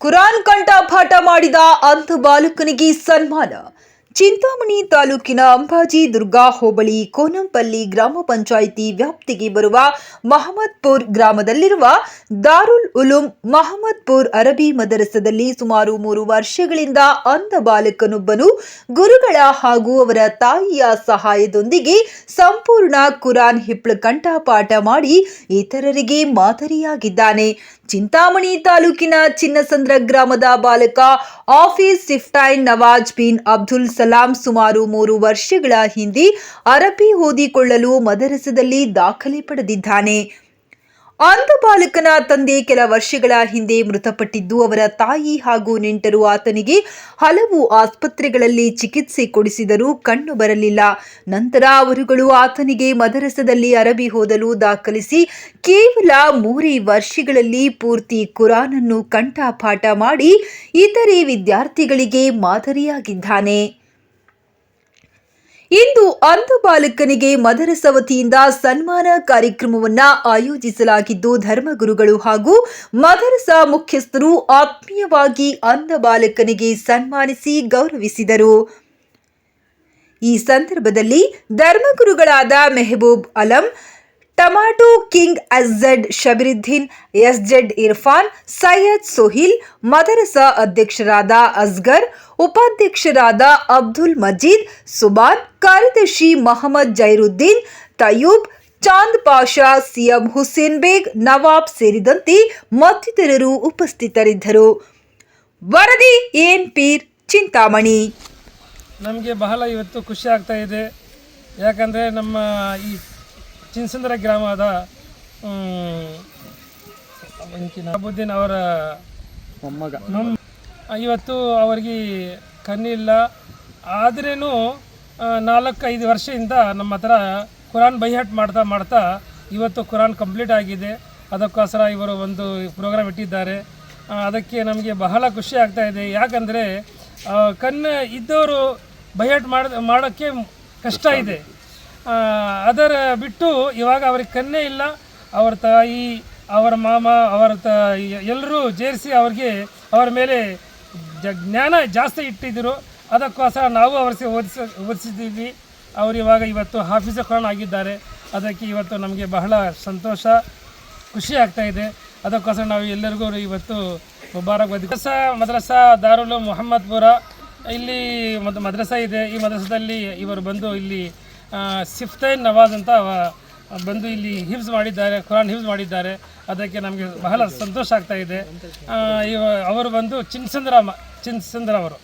ಕುರಾನ್ ಕಂಠಪಾಠ ಮಾಡಿದ ಅಂಧ ಬಾಲಕನಿಗೆ ಸನ್ಮಾನ. ಚಿಂತಾಮಣಿ ತಾಲೂಕಿನ ಅಂಬಾಜಿ ದುರ್ಗಾ ಹೋಬಳಿ ಕೋನಂಪಲ್ಲಿ ಗ್ರಾಮ ಪಂಚಾಯಿತಿ ವ್ಯಾಪ್ತಿಗೆ ಬರುವ ಮಹಮ್ಮದ್ಪುರ್ ಗ್ರಾಮದಲ್ಲಿರುವ ದಾರುಲ್ ಉಲುಂ ಮಹಮ್ಮದ್ಪುರ್ ಅರಬಿ ಮದರಸದಲ್ಲಿ ಸುಮಾರು ಮೂರು ವರ್ಷಗಳಿಂದ ಅಂಧ ಬಾಲಕನೊಬ್ಬನು ಗುರುಗಳ ಹಾಗೂ ಅವರ ತಾಯಿಯ ಸಹಾಯದೊಂದಿಗೆ ಸಂಪೂರ್ಣ ಕುರಾನ್ ಹಿಪ್ಳ ಕಂಠಪಾಠ ಮಾಡಿ ಇತರರಿಗೆ ಮಾದರಿಯಾಗಿದ್ದಾನೆ. ಚಿಂತಾಮಣಿ ತಾಲೂಕಿನ ಚಿನ್ನಸಂದ್ರ ಗ್ರಾಮದ ಬಾಲಕ ಆಫೀಸ್ ಸಿಫ್ಟೈನ್ ನವಾಜ್ ಬಿನ್ ಅಬ್ದುಲ್ ಸಲಾಂ ಸುಮಾರು ಮೂರು ವರ್ಷಗಳ ಹಿಂದೆ ಅರಬಿ ಓದಿಕೊಳ್ಳಲು ಮದರಸದಲ್ಲಿ ದಾಖಲೆ ಪಡೆದಿದ್ದಾನೆ. ಅಂಧ ಬಾಲಕನ ತಂದೆ ಕೆಲ ವರ್ಷಗಳ ಹಿಂದೆ ಮೃತಪಟ್ಟಿದ್ದು ಅವರ ತಾಯಿ ಹಾಗೂ ನೆಂಟರು ಆತನಿಗೆ ಹಲವು ಆಸ್ಪತ್ರೆಗಳಲ್ಲಿ ಚಿಕಿತ್ಸೆ ಕೊಡಿಸಿದರೂ ಕಣ್ಣು ಬರಲಿಲ್ಲ. ನಂತರ ಅವರುಗಳು ಆತನಿಗೆ ಮದರಸದಲ್ಲಿ ಅರಬಿ ಓದಲು ದಾಖಲಿಸಿ ಕೇವಲ ಮೂರೇ ವರ್ಷಗಳಲ್ಲಿ ಪೂರ್ತಿ ಕುರಾನನ್ನು ಕಂಠಪಾಠ ಮಾಡಿ ಇತರೆ ವಿದ್ಯಾರ್ಥಿಗಳಿಗೆ ಮಾದರಿಯಾಗಿದ್ದಾನೆ. ಇಂದು ಅಂಧ ಬಾಲಕನಿಗೆ ಮದರಸ ವತಿಯಿಂದ ಸನ್ಮಾನ ಕಾರ್ಯಕ್ರಮವನ್ನ ಆಯೋಜಿಸಲಾಗಿದ್ದು ಧರ್ಮಗುರುಗಳು ಹಾಗೂ ಮದರಸ ಮುಖ್ಯಸ್ಥರು ಆತ್ಮೀಯವಾಗಿ ಅಂಧ ಬಾಲಕನಿಗೆ ಸನ್ಮಾನಿಸಿ ಗೌರವಿಸಿದರು. ಈ ಸಂದರ್ಭದಲ್ಲಿ ಧರ್ಮಗುರುಗಳಾದ Mehboob Alam tomato king Ajjad Shabaruddin SZ Irfan Syed Sohil ಮದರಸ ಅಧ್ಯಕ್ಷರಾದ ಅಸ್ಗರ್ ಉಪಾಧ್ಯಕ್ಷರಾದ ಅಬ್ದುಲ್ ಮಜೀದ್ ಸುಬಾನ್ ಕಾರ್ಯದರ್ಶಿ ಮಹಮ್ಮದ್ ಜೈರುದ್ದೀನ್ ತಯೂಬ್ ಚಾಂದ್ ಪಾಷಾ ಸಿಎಂ ಹುಸೇನ್ ಬೇಗ್ ನವಾಬ್ ಸೇರಿದಂತೆ ಮತ್ತಿತರರು ಉಪಸ್ಥಿತರಿದ್ದರು ವರದಿ ಏನ್ ಪೀರ್ ಚಿಂತಾಮಣಿ ನಮಗೆ ಬಹಳ ಇವತ್ತು ಖುಷಿ ಆಗ್ತಾ ಇದೆ ಯಾಕಂದರೆ ನಮ್ಮ ಈ ಚಿನ್ಸಂದ್ರ ಗ್ರಾಮದ ಅಬುದ್ದೀನ್ ಅವರ ಮೊಮ್ಮಗ. ಇವತ್ತು ಅವರಿಗೆ ಕಣ್ಣಿಲ್ಲ ಆದ್ರೂ ನಾಲ್ಕು ಐದು ವರ್ಷದಿಂದ ನಮ್ಮ ಹತ್ರ ಕುರಾನ್ ಬೈಹಾಟ್ ಮಾಡ್ತಾ ಮಾಡ್ತಾ ಇವತ್ತು ಕುರಾನ್ ಕಂಪ್ಲೀಟ್ ಆಗಿದೆ. ಅದಕ್ಕೋಸ್ಕರ ಇವರು ಒಂದು ಪ್ರೋಗ್ರಾಮ್ ಇಟ್ಟಿದ್ದಾರೆ. ಅದಕ್ಕೆ ನಮಗೆ ಬಹಳ ಖುಷಿ ಆಗ್ತಾ ಇದೆ. ಯಾಕಂದರೆ ಕಣ್ಣು ಇದ್ದವರು ಬೈಹಾಟ್ ಮಾಡ ಮಾಡೋಕ್ಕೆ ಕಷ್ಟ ಇದೆ. ಅದರ ಬಿಟ್ಟು ಇವಾಗ ಅವ್ರಿಗೆ ಕನ್ನೇ ಇಲ್ಲ. ಅವರ ತಾಯಿ, ಅವರ ಮಾಮ, ಅವರ ತ, ಎಲ್ಲರೂ ಸೇರಿಸಿ ಅವ್ರಿಗೆ ಅವರ ಮೇಲೆ ಜ, ಜ್ಞಾನ ಜಾಸ್ತಿ ಇಟ್ಟಿದ್ದರು ಅದಕ್ಕೋಸ್ಕರ ನಾವು ಅವರಿಗೆ ಓದಿಸ, ಓದಿಸಿದ್ದೀವಿ. ಅವರು ಇವಾಗ ಇವತ್ತು ಹಾಫೀಸ ಖಾನ್ ಆಗಿದ್ದಾರೆ. ಅದಕ್ಕೆ ಇವತ್ತು ನಮಗೆ ಬಹಳ ಸಂತೋಷ, ಖುಷಿ ಆಗ್ತಾ ಇದೆ. ಅದಕ್ಕೋಸ್ಕರ ನಾವು ಎಲ್ಲರಿಗೂ ಇವತ್ತು ಮುಬಾರಕ್ ಮದ್ರಸ, ಮದ್ರಸಾ ಮದ್ರಸಾ ದಾರುಲ್ ಮೊಹಮ್ಮದ್ಪುರ. ಇಲ್ಲಿ ಒಂದು ಮದ್ರಸಾ ಇದೆ. ಈ ಮದ್ರಸದಲ್ಲಿ ಇವರು ಬಂದು ಇಲ್ಲಿ ಸಿಫ್ತೈನ್ ನವಾಜ್ ಅಂತ ಬಂದು ಇಲ್ಲಿ ಹಿಬ್ಸ್ ಮಾಡಿದ್ದಾರೆ, ಕುರಾನ್ ಹಿಬ್ಸ್ ಮಾಡಿದ್ದಾರೆ. ಅದಕ್ಕೆ ನಮಗೆ ಬಹಳ ಸಂತೋಷ ಆಗ್ತಾ ಇದೆ. ಇವ ಅವರು ಬಂದು ಚಿನ್ಸಂದ್ರ ಚಿನ್ಸಂದ್ರ ಅವರು